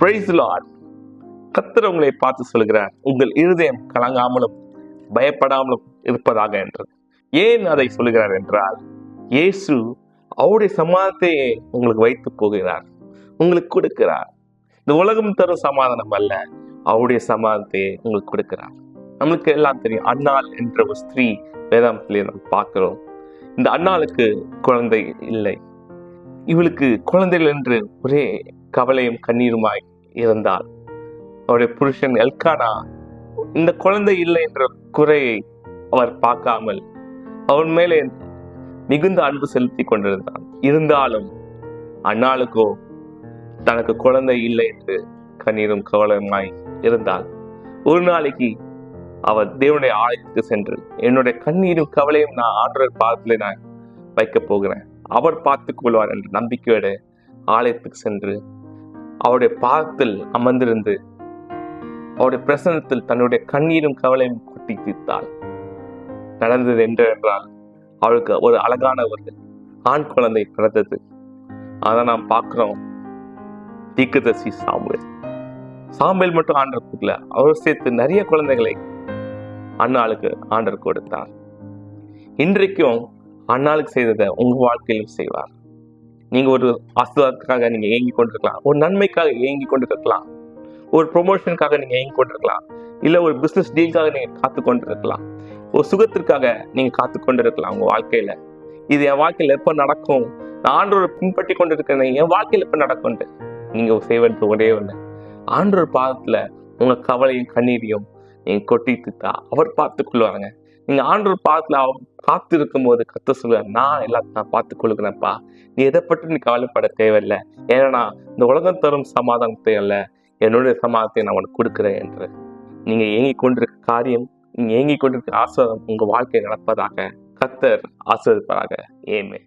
Price Lord கத்தர் உங்களை பார்த்து சொல்கிறார் உங்கள் இருதயம் கலங்காமலும் பயப்படாமலும் இருப்பதாக என்று ஏன் அதை சொல்கிறார் என்றால் இயேசு அவருடைய சமாதானத்தையே உங்களுக்கு வைத்து போகிறார். உங்களுக்கு கொடுக்கிறார். இந்த உலகம் தரும் சமாதானம் அல்ல அவருடைய சமாதானத்தையே உங்களுக்கு கொடுக்கிறார். நம்மளுக்கு எல்லாம் தெரியும் அண்ணாள் என்ற ஒரு ஸ்திரீ வேதாந்தத்திலே நம்ம பார்க்கிறோம். இந்த அண்ணாளுக்கு குழந்தை இல்லை. இவளுக்கு குழந்தைகள் என்று ஒரே கவலையும் கண்ணீருமாய் இருந்தாள். அவருடைய புருஷன் எல்கானா இந்த குழந்தை இல்லை என்ற குறையை அவர் பார்க்காமல் அவன் மேலே மிகுந்த அன்பு செலுத்தி கொண்டிருந்தான். இருந்தாலும் அண்ணாளுக்கோ தனக்கு குழந்தை இல்லை என்று கண்ணீரும் கவலையுமாய் இருந்தாள். ஒரு நாளைக்கு அவர் தேவனுடைய ஆலயத்துக்கு சென்று என்னுடைய கண்ணீரும் கவலையும் நான் ஆண்டவர் பாதத்தில் நான் வைக்கப் போகிறேன். அவர் பார்த்துக் கொள்வார் என்ற நம்பிக்கையோடு ஆலயத்துக்கு சென்று அவருடைய பாகத்தில் அமர்ந்திருந்து அவருடைய பிரசனத்தில் தன்னுடைய கண்ணீரும் கவலையும் கொட்டி தீர்த்தாள். நடந்தது என்று என்றால் அவளுக்கு ஒரு அழகான ஒரு ஆண் குழந்தை பிறந்தது. அதை நாம் பார்க்குறோம். தீக்குதசி சாமுவேல். சாம்பல் மட்டும் ஆண்டர் கொடுக்கல அவர் சேர்த்து நிறைய குழந்தைகளை அண்ணாளுக்கு ஆண்டர் கொடுத்தார். இன்றைக்கும் அண்ணாளுக்கு செய்ததை உங்கள் வாழ்க்கையிலும் செய்வார். நீங்க ஒரு ஆசிர்வாதத்துக்காக நீங்க ஏங்கி கொண்டிருக்கலாம். ஒரு நன்மைக்காக ஏங்கி கொண்டிருக்கலாம். ஒரு ப்ரொமோஷனுக்காக நீங்க ஏங்கி கொண்டிருக்கலாம். இல்ல ஒரு பிசினஸ் டீலுக்காக நீங்க காத்து கொண்டிருக்கலாம். ஒரு சுகத்திற்காக நீங்க காத்து கொண்டிருக்கலாம் உங்க வாழ்க்கையில. இது என் வாழ்க்கையில எப்ப நடக்கும்? நான் ஆண்டோரை பின்பற்றி கொண்டிருக்கிறேன் என் வாழ்க்கையில எப்ப நடக்கும் நீங்க செய்வது ஒரே ஒன்று ஆண்டோர் பாதத்துல உங்க கவலையும் கண்ணீரையும் நீங்க கொட்டிட்டு அவர் பார்த்து கொள்வாங்க நீங்க ஆண்டோர் பார்த்துல அவர் காத்து இருக்கும் போது கத்த சொல்லுவார் நான் எல்லாத்தையும் நான் பார்த்து கொடுக்குறேன்ப்பா நீ எதை பற்றி நீ கவலைப்பட தேவையில்லை. ஏன்னா இந்த உலகம் தரும் சமாதானத்தை அல்ல என்னுடைய சமாதானத்தை நான் உனக்கு கொடுக்குறேன் என்று நீங்க ஏங்கி கொண்டிருக்க காரியம் நீங்க ஏங்கி கொண்டிருக்க ஆசிரம் உங்க வாழ்க்கையை நடப்பதாக கத்தர் ஆசிரியப்பதாக ஏமே